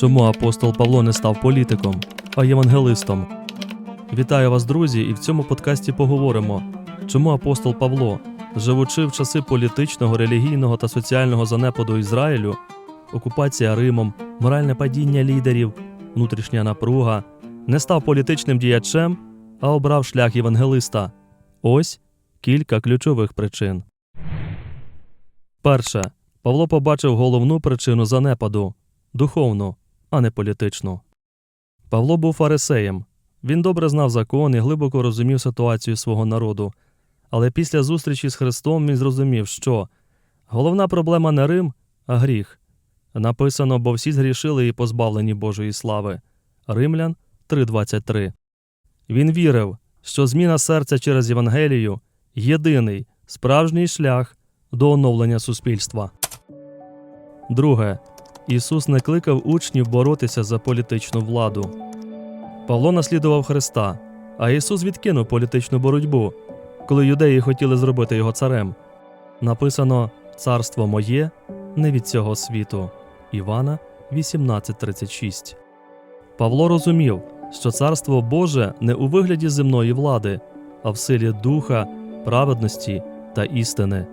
Чому апостол Павло не став політиком, а євангелистом? Вітаю вас, друзі, і в цьому подкасті поговоримо, чому апостол Павло, живучи в часи політичного, релігійного та соціального занепаду Ізраїлю, окупація Римом, моральне падіння лідерів, внутрішня напруга, не став політичним діячем, а обрав шлях євангелиста. Ось кілька ключових причин. Перше. Павло побачив головну причину занепаду духовну, а не політичну. Павло був фарисеєм. Він добре знав закон і глибоко розумів ситуацію свого народу. Але після зустрічі з Христом він зрозумів, що головна проблема не Рим, а гріх. Написано, бо всі згрішили і позбавлені Божої слави. Римлян 3.23. Він вірив, що зміна серця через Євангелію єдиний справжній шлях до оновлення суспільства. Друге. Ісус не кликав учнів боротися за політичну владу. Павло наслідував Христа, а Ісус відкинув політичну боротьбу, коли юдеї хотіли зробити його царем. Написано Царство моє не від цього світу. Івана 18.36. Павло розумів, що царство Боже не у вигляді земної влади, а в силі духа, праведності та істини.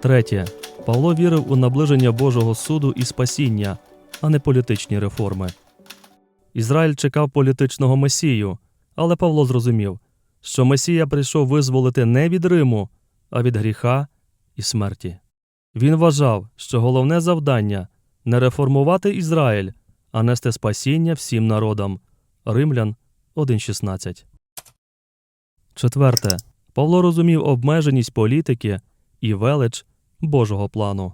Третє. Павло вірив у наближення Божого суду і спасіння, а не політичні реформи. Ізраїль чекав політичного месію, але Павло зрозумів, що Месія прийшов визволити не від Риму, а від гріха і смерті. Він вважав, що головне завдання не реформувати Ізраїль, а нести спасіння всім народам. Римлян 1.16. Четверте. Павло розумів обмеженість політики і велич Божого плану.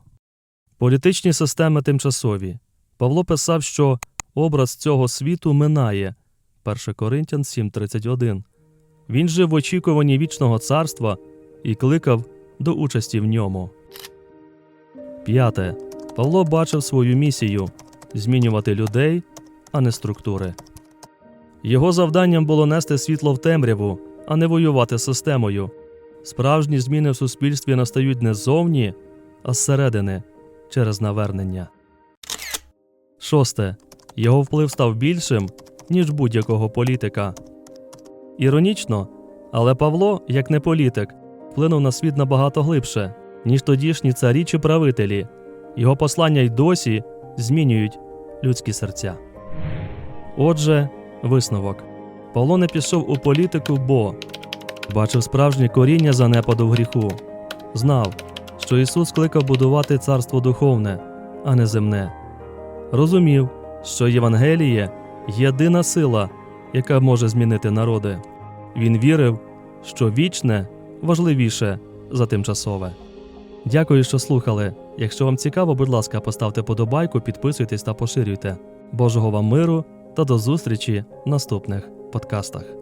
Політичні системи тимчасові. Павло писав, що образ цього світу минає 1 Коринтян 7.31. Він жив в очікуванні вічного царства і кликав до участі в ньому. П'яте. Павло бачив свою місію змінювати людей, а не структури. Його завданням було нести світло в темряву, а не воювати з системою. Справжні зміни в суспільстві настають не ззовні, а зсередини через навернення. Шосте. Його вплив став більшим, ніж будь-якого політика. Іронічно, але Павло, як не політик, вплинув на світ набагато глибше, ніж тодішні царі чи правителі. Його послання й досі змінюють людські серця. Отже, висновок. Павло не пішов у політику, бо бачив справжнє коріння занепаду в гріху, знав, що Ісус кликав будувати царство духовне, а не земне. Розумів, що Євангеліє єдина сила, яка може змінити народи. Він вірив, що вічне важливіше за тимчасове. Дякую, що слухали. Якщо вам цікаво, будь ласка, поставте подобайку, підписуйтесь та поширюйте. Божого вам миру та до зустрічі в наступних подкастах.